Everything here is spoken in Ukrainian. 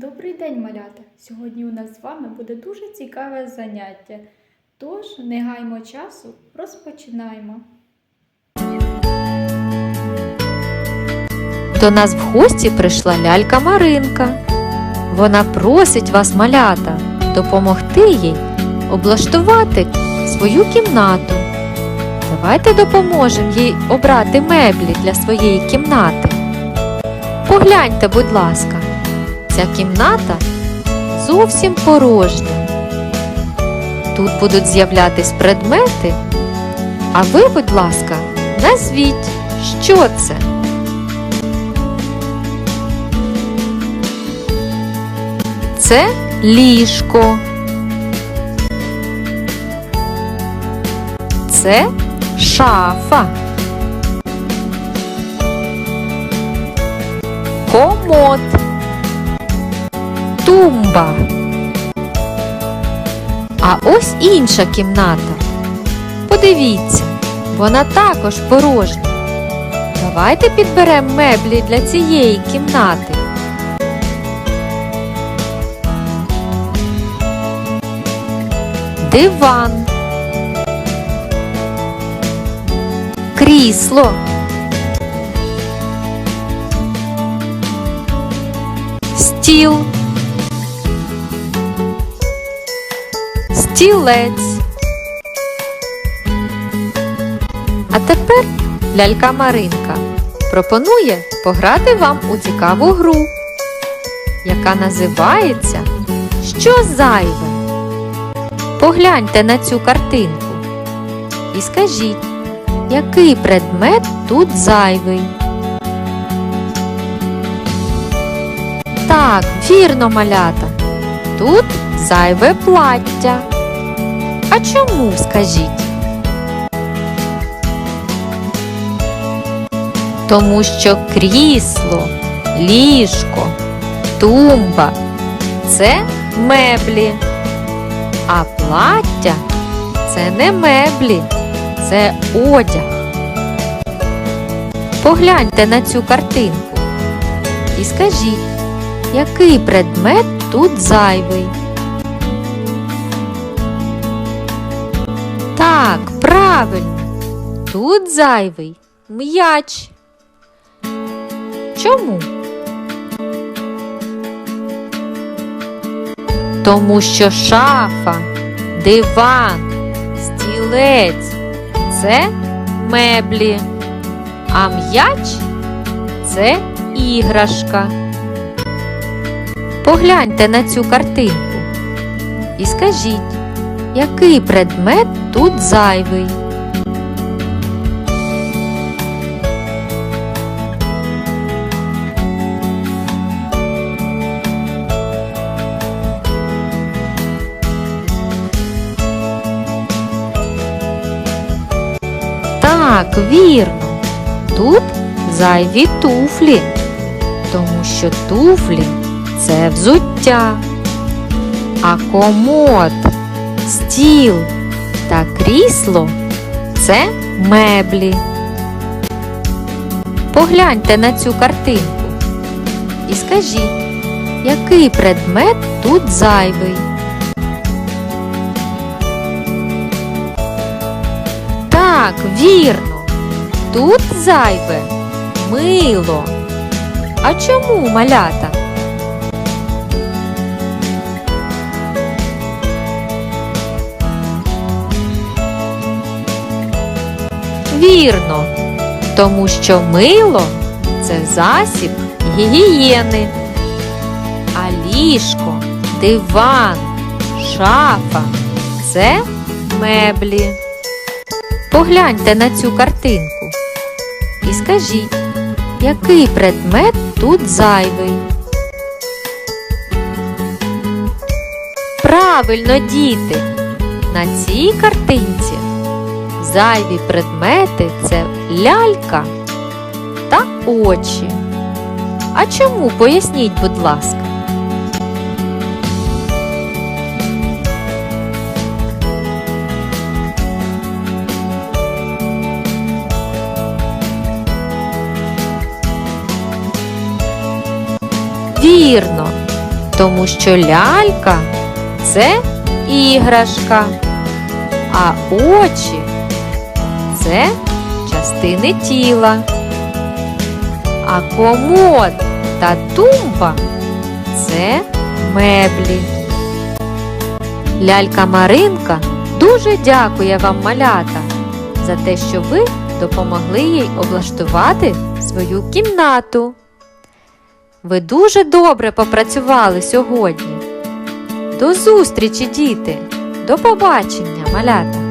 Добрий день, малята! Сьогодні у нас з вами буде дуже цікаве заняття. Тож, не гаймо часу, розпочинаємо. До нас в гості прийшла лялька Маринка. Вона просить вас, малята, допомогти їй облаштувати свою кімнату. Давайте допоможемо їй обрати меблі для своєї кімнати. Погляньте, будь ласка, ця кімната зовсім порожня. Тут будуть з'являтись предмети, а ви, будь ласка, назвіть, що це. Це ліжко. Це шафа. Комод. Тумба. А ось інша кімната. Подивіться, вона також порожня. Давайте підберемо меблі для цієї кімнати. диван, крісло, стіл, стілець. А тепер лялька Маринка пропонує пограти вам у цікаву гру, яка називається Що зайве? Погляньте на цю картинку і скажіть, який предмет тут зайвий? Так, вірно, малята. Тут зайве плаття. А чому скажіть? Тому що крісло, ліжко, тумба це меблі. А плаття це не меблі, це одяг. Погляньте на цю картинку і скажіть, який предмет тут зайвий? Правильно, тут зайвий м'яч. Чому? Тому що шафа, диван, стілець це меблі, а м'яч це іграшка. Погляньте на цю картинку і скажіть, який предмет тут зайвий? Так, вірно. Тут зайві туфлі, тому що туфлі це взуття. А комод, стіл та крісло це меблі. Погляньте на цю картинку і скажіть, який предмет тут зайвий? Так, вірно. Тут зайве мило. А чому малята? Вірно, тому що мило це засіб гігієни, а ліжко, диван, шафа це меблі. Погляньте на цю картинку і скажіть, який предмет тут зайвий? Правильно, діти! На цій картинці зайві предмети це лялька та очі. А чому поясніть, будь ласка? Вірно, тому що лялька це іграшка, а очі це частини тіла. А комод та тумба це меблі. Лялька Маринка дуже дякує вам, малята, за те, що ви допомогли їй облаштувати свою кімнату. Ви дуже добре попрацювали сьогодні. До зустрічі, діти! До побачення, малята!